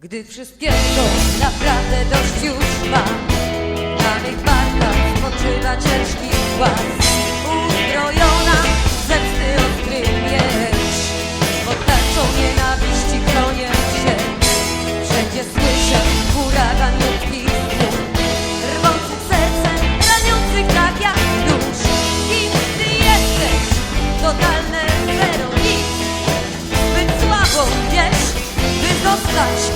Gdy wszystkiego naprawdę dość już mam Na mych barkach spoczywa ciężki głaz Uzbrojona zemsty ostry miecz Pod tarczą nienawiści chronię się Wszędzie słyszę huragan ludzkich słów Rwących sercem, raniących tak jak nóż. Ty jesteś? Totalne zero nic. Zbyt słabo wiesz, by zostać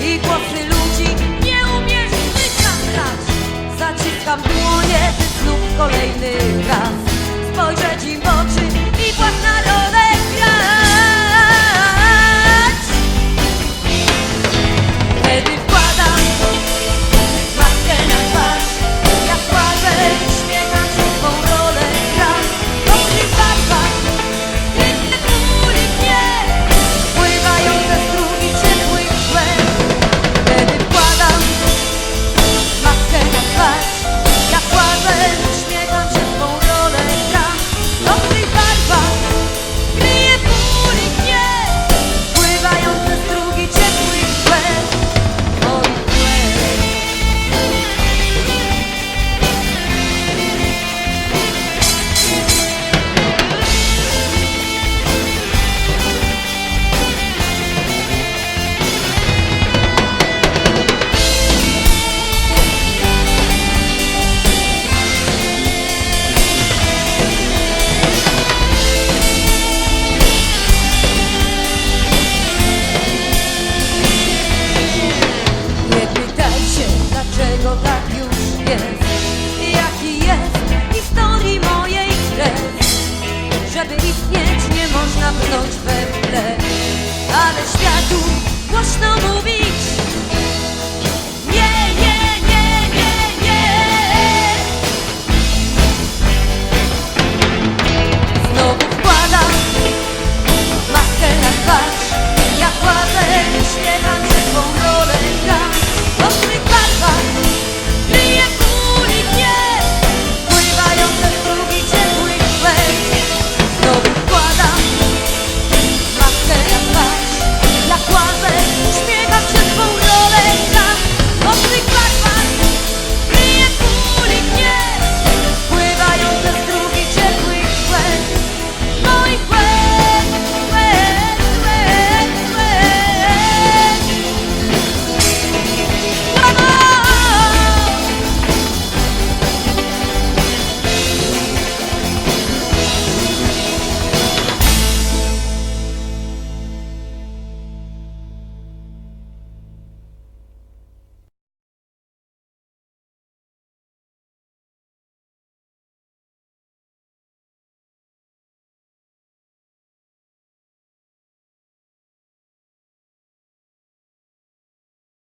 i głosy ludzi nie umiesz życia brać. Zaciskam dłonie, by znów kolejny raz spojrzeć im oczy i płacz na Nie można pnąć we tle Ale światu głośno mówić.